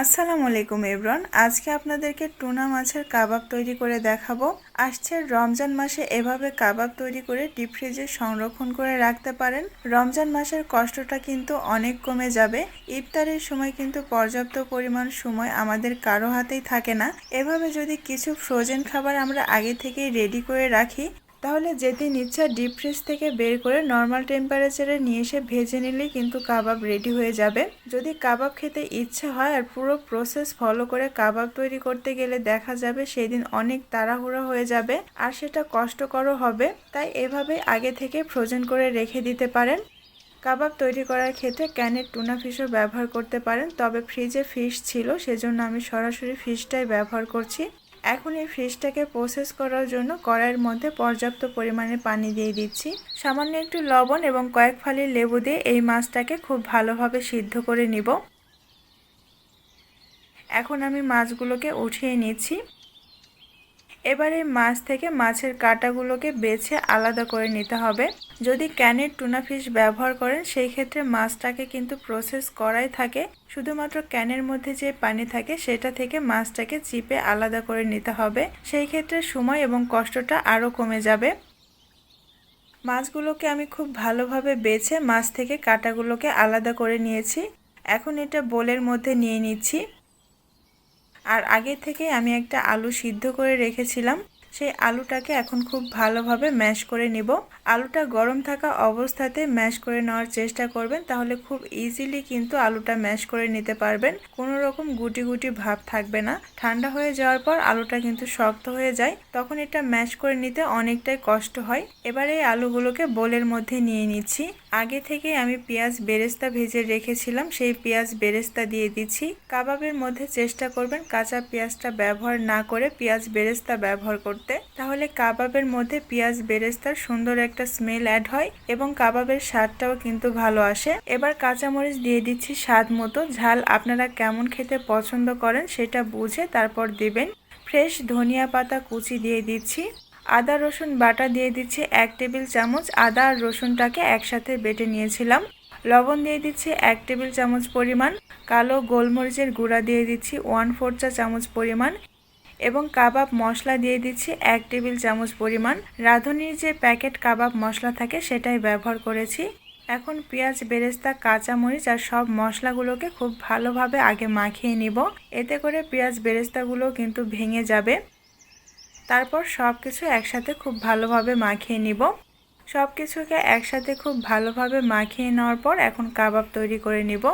আসসালামু আলাইকুম এব্রন আজকে আপনাদেরকে টুনা মাছের কাবাব তৈরি করে দেখাবো। আসছে রমজান মাসে এভাবে কাবাব তৈরি করে ডিপ ফ্রিজে সংরক্ষণ করে রাখতে পারেন। রমজান মাসের কষ্টটা কিন্তু অনেক কমে যাবে। ইফতারের সময় কিন্তু পর্যাপ্ত পরিমাণ সময় আমাদের কারও হাতেই থাকে না। এভাবে যদি কিছু ফ্রোজেন খাবার আমরা আগে থেকেই রেডি করে রাখি তাহলে যেদিন ইচ্ছা ডিপ ফ্রিজ থেকে বের করে নর্মাল টেম্পারেচারে নিয়ে এসে ভেজে নিলেই কিন্তু কাবাব রেডি হয়ে যাবে। যদি কাবাব খেতে ইচ্ছা হয় আর পুরো প্রসেস ফলো করে কাবাব তৈরি করতে গেলে দেখা যাবে সেদিন অনেক তাড়াহুড়ো হয়ে যাবে আর সেটা কষ্টকরও হবে। তাই এভাবে আগে থেকে ফ্রোজেন করে রেখে দিতে পারেন। কাবাব তৈরি করার ক্ষেত্রে ক্যানের টুনা ফিশও ব্যবহার করতে পারেন। তবে ফ্রিজে ফিশ ছিল, সেজন্য আমি সরাসরি ফিশটাই ব্যবহার করছি। এখন এই ফিশটাকে প্রসেস করার জন্য কড়াইয়ের মধ্যে পর্যাপ্ত পরিমাণে পানি দিয়ে দিচ্ছি। সামান্য একটু লবণ এবং কয়েক ফালি লেবু দিয়ে এই মাছটাকে খুব ভালোভাবে সিদ্ধ করে নিব। এখন আমি মাছগুলোকে উঠিয়ে নিচ্ছি। এবার মাছ থেকে মাছের কাঁটাগুলোকে বেছে আলাদা করে নিতে হবে। যদি ক্যানের টুনা ফিশ ব্যবহার করেন, সেই ক্ষেত্রে মাছটাকে কিন্তু প্রসেস করাই থাকে। শুধুমাত্র ক্যানের মধ্যে যে পানি থাকে, সেটা থেকে মাছটাকে চিপে আলাদা করে নিতে হবে। সেই ক্ষেত্রে সময় এবং কষ্টটা আরও কমে যাবে। মাছগুলোকে আমি খুব ভালোভাবে বেছে মাছ থেকে কাটাগুলোকে আলাদা করে নিয়েছি। এখন এটা বোলের মধ্যে নিয়ে নিচ্ছি। আর আগে থেকে আমি একটা আলু সিদ্ধ করে রেখেছিলাম। সেই আলুটাকে এখন খুব ভালোভাবে ম্যাশ করে নিব। আলুটা গরম থাকা অবস্থাতে ম্যাশ করে নেওয়ার চেষ্টা করবেন, তাহলে খুব ইজিলি কিন্তু আলুটা ম্যাশ করে নিতে পারবেন। কোনো রকম গুটি গুটি ভাব থাকবে না। ঠান্ডা হয়ে যাওয়ার পর আলুটা কিন্তু শক্ত হয়ে যায়, তখন এটা ম্যাশ করে নিতে অনেকটাই কষ্ট হয়। এবার এই আলুগুলোকে বোলের মধ্যে নিয়ে নিচ্ছি। আগে থেকে আমি পেঁয়াজ বেরেস্তা ভেজে রেখেছিলাম, সেই পেঁয়াজ বেরেস্তা দিয়ে দিচ্ছি। কাবাবের মধ্যে চেষ্টা করবেন কাঁচা পেঁয়াজটা ব্যবহার না করে পেঁয়াজ বেরেস্তা ব্যবহার করতে। তাহলে কাবাবের মধ্যে পেঁয়াজ বেরেস্তার সুন্দর একটা স্মেল অ্যাড হয় এবং কাবাবের স্বাদটাও কিন্তু ভালো আসে। এবার কাঁচামরিচ দিয়ে দিচ্ছি স্বাদ মতো। ঝাল আপনারা কেমন খেতে পছন্দ করেন সেটা বুঝে তারপর দেবেন। ফ্রেশ ধনিয়া পাতা কুচি দিয়ে দিচ্ছি। আদা, রসুন বাটা দিয়ে দিচ্ছি এক টেবিল চামচ। আদা আর রসুনটাকে একসাথে বেটে নিয়েছিলাম। লবণ দিয়ে দিচ্ছি এক টেবিল চামচ পরিমাণ। কালো গোলমরিচের গুঁড়া দিয়ে দিচ্ছি ওয়ান ফোর চা চামচ পরিমাণ। এবং কাবাব মশলা দিয়ে দিচ্ছি এক টেবিল চামচ পরিমাণ। রাঁধুনির যে প্যাকেট কাবাব মশলা থাকে সেটাই ব্যবহার করেছি। এখন পেঁয়াজ, বেরেস্তা, কাঁচামরিচ আর সব মশলাগুলোকে খুব ভালোভাবে আগে মাখিয়ে নিব। এতে করে পেঁয়াজ, বেরেস্তাগুলো কিন্তু ভেঙে যাবে। তারপর সব কিছু একসাথে খুব ভালোভাবে মাখিয়ে নিব। সব কিছুকে একসাথে খুব ভালোভাবে মাখিয়ে নেওয়ার পর এখন কাবাব তৈরি করে নিব।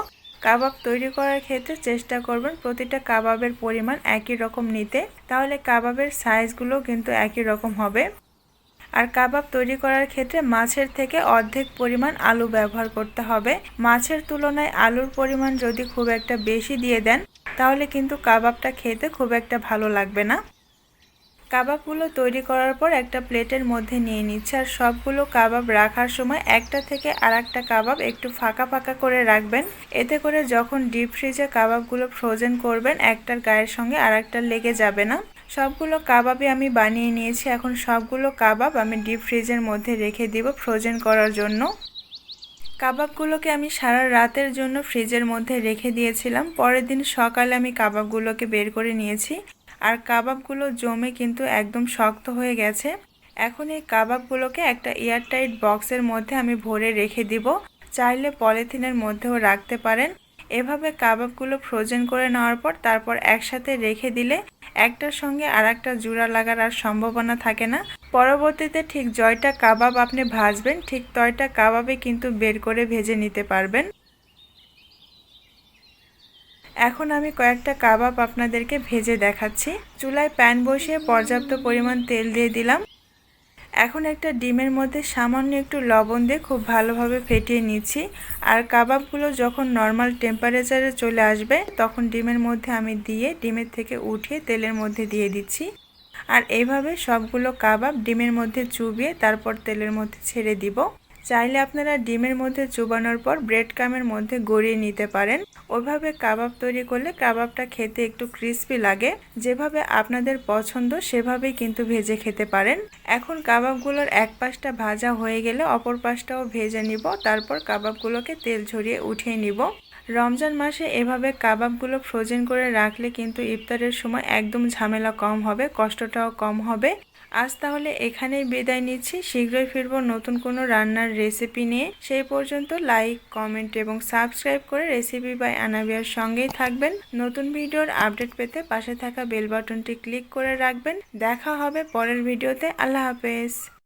কাবাব তৈরি করার ক্ষেত্রে চেষ্টা করবেন প্রতিটা কাবাবের পরিমাণ একই রকম নিতে। তাহলে কাবাবের সাইজগুলো কিন্তু একই রকম হবে। আর কাবাব তৈরি করার ক্ষেত্রে মাছের থেকে অর্ধেক পরিমাণ আলু ব্যবহার করতে হবে। মাছের তুলনায় আলুর পরিমাণ যদি খুব একটা বেশি দিয়ে দেন, তাহলে কিন্তু কাবাবটা খেতে খুব একটা ভালো লাগবে না। কাবাবগুলো তৈরি করার পর একটা প্লেটের মধ্যে নিয়ে নিচ্ছে আর সবগুলো কাবাব রাখার সময় একটা থেকে আর একটা কাবাব একটু ফাঁকা ফাঁকা করে রাখবেন। এতে করে যখন ডিপ ফ্রিজে কাবাবগুলো ফ্রোজেন করবেন, একটার গায়ের সঙ্গে আর একটা লেগে যাবে না। সবগুলো কাবাবই আমি বানিয়ে নিয়েছি। এখন সবগুলো কাবাব আমি ডিপ ফ্রিজের মধ্যে রেখে দিব ফ্রোজেন করার জন্য। কাবাবগুলোকে আমি সারা রাতের জন্য ফ্রিজের মধ্যে রেখে দিয়েছিলাম। পরের দিন সকালে আমি কাবাবগুলোকে বের করে নিয়েছি। আর কাবাবগুলো জমে কিন্তু একদম শক্ত হয়ে গেছে। এখন এই কাবাবগুলোকে একটা এয়ারটাইট বক্সের মধ্যে আমি ভরে রেখে দিব। চাইলে পলিথিনের মধ্যেও রাখতে পারেন। এভাবে কাবাবগুলো ফ্রোজেন করে নেওয়ার পর তারপর একসাথে রেখে দিলে একটার সঙ্গে আর একটা জোড়া লাগার আর সম্ভাবনা থাকে না। পরবর্তীতে ঠিক জয়টা কাবাব আপনি ভাজবেন, ঠিক তয়টা কাবাবে কিন্তু বের করে ভেজে নিতে পারবেন। এখন আমি কয়েকটা কাবাব আপনাদেরকে ভেজে দেখাচ্ছি। চুলায় প্যান বসিয়ে পর্যাপ্ত পরিমাণ তেল দিয়ে দিলাম। এখন একটা ডিমের মধ্যে সামান্য একটু লবণ দিয়ে খুব ভালোভাবে ফেটিয়ে নিচ্ছি। আর কাবাবগুলো যখন নর্মাল টেম্পারেচারে চলে আসবে, তখন ডিমের মধ্যে আমি দিয়ে ডিমের থেকে উঠিয়ে তেলের মধ্যে দিয়ে দিচ্ছি। আর এইভাবে সবগুলো কাবাব ডিমের মধ্যে চুবিয়ে তারপর তেলের মধ্যে ছেড়ে দিব। চাইলে আপনারা ডিমের মধ্যে চুবানোর পর ব্রেড কামের মধ্যে গড়িয়ে নিতে পারেন। ওভাবে কাবাব তৈরি করলে কাবাবটা খেতে একটু ক্রিস্পি লাগে। যেভাবে আপনাদের পছন্দ, সেভাবেই কিন্তু ভেজে খেতে পারেন। এখন কাবাবগুলোর এক পাশটা ভাজা হয়ে গেলে অপর পাশটাও ভেজে নিব। তারপর কাবাবগুলোকে তেল ঝরিয়ে উঠিয়ে নিব। রমজান মাসে এভাবে কাবাবগুলো ফ্রোজেন করে রাখলে কিন্তু ইফতারের সময় একদম ঝামেলা কম হবে, কষ্টটাও কম হবে। আজ তাহলে এখানেই বিদায় নিচ্ছি। শীঘ্রই ফিরবো নতুন কোনো রান্নার রেসিপি নিয়ে। সেই পর্যন্ত লাইক, কমেন্ট এবং সাবস্ক্রাইব করে রেসিপি বাই আনাবিয়ার সঙ্গেই থাকবেন। নতুন ভিডিওর আপডেট পেতে পাশে থাকা বেল বাটনটি ক্লিক করে রাখবেন। দেখা হবে পরের ভিডিওতে। আল্লাহ হাফেজ।